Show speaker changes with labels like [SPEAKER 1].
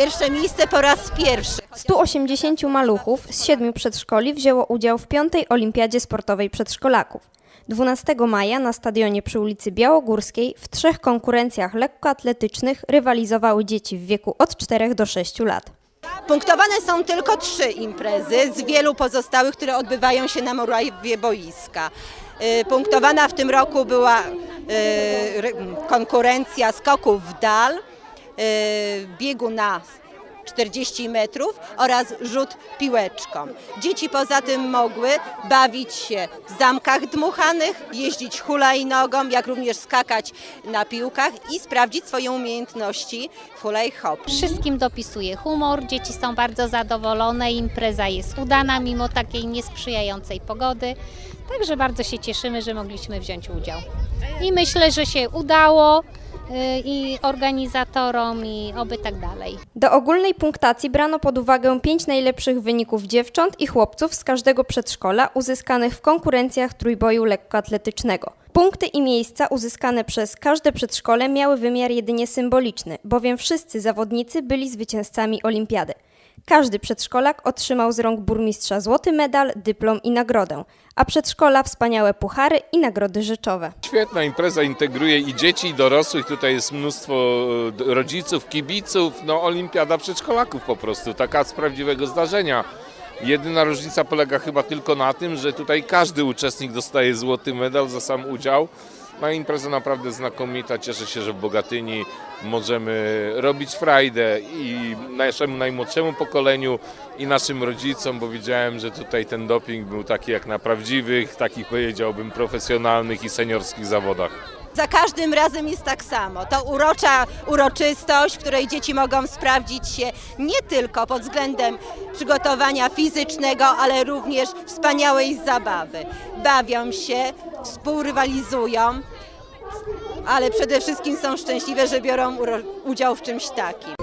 [SPEAKER 1] Pierwsze miejsce po raz pierwszy.
[SPEAKER 2] 180 maluchów z siedmiu przedszkoli wzięło udział w piątej olimpiadzie sportowej przedszkolaków. 12 maja na stadionie przy ulicy Białogórskiej w trzech konkurencjach lekkoatletycznych rywalizowały dzieci w wieku od 4 do 6 lat.
[SPEAKER 1] Punktowane są tylko trzy imprezy z wielu pozostałych, które odbywają się na murawie boiska. Y, Punktowana w tym roku była y, konkurencja skoków w dal, biegu na 40 metrów oraz rzut piłeczką. Dzieci poza tym mogły bawić się w zamkach dmuchanych, jeździć hulajnogą, jak również skakać na piłkach i sprawdzić swoje umiejętności w hulaj hop.
[SPEAKER 3] Wszystkim dopisuje humor, dzieci są bardzo zadowolone, impreza jest udana mimo takiej niesprzyjającej pogody. Także bardzo się cieszymy, że mogliśmy wziąć udział. I myślę, że się udało y, i organizatorom i oby tak dalej.
[SPEAKER 2] Do ogólnej punktacji brano pod uwagę pięć najlepszych wyników dziewcząt i chłopców z każdego przedszkola uzyskanych w konkurencjach trójboju lekkoatletycznego. Punkty i miejsca uzyskane przez każde przedszkole miały wymiar jedynie symboliczny, bowiem wszyscy zawodnicy byli zwycięzcami olimpiady. Każdy przedszkolak otrzymał z rąk burmistrza złoty medal, dyplom i nagrodę, a przedszkola wspaniałe puchary i nagrody rzeczowe.
[SPEAKER 4] Świetna impreza integruje i dzieci, i dorosłych. Tutaj jest mnóstwo e, rodziców, kibiców. No, olimpiada przedszkolaków po prostu, taka z prawdziwego zdarzenia. Jedyna różnica polega chyba tylko na tym, że tutaj każdy uczestnik dostaje złoty medal za sam udział. No, impreza naprawdę znakomita. Cieszę się, że w Bogatyni możemy robić frajdę i naszemu najmłodszemu pokoleniu i naszym rodzicom, bo widziałem, że tutaj ten doping był taki jak na prawdziwych, takich powiedziałbym profesjonalnych i seniorskich zawodach.
[SPEAKER 1] Za każdym razem jest tak samo. To urocza uroczystość, w której dzieci mogą sprawdzić się nie tylko pod względem przygotowania fizycznego, ale również wspaniałej zabawy. Bawią się, współrywalizują, ale przede wszystkim są szczęśliwe, że biorą udział w czymś takim.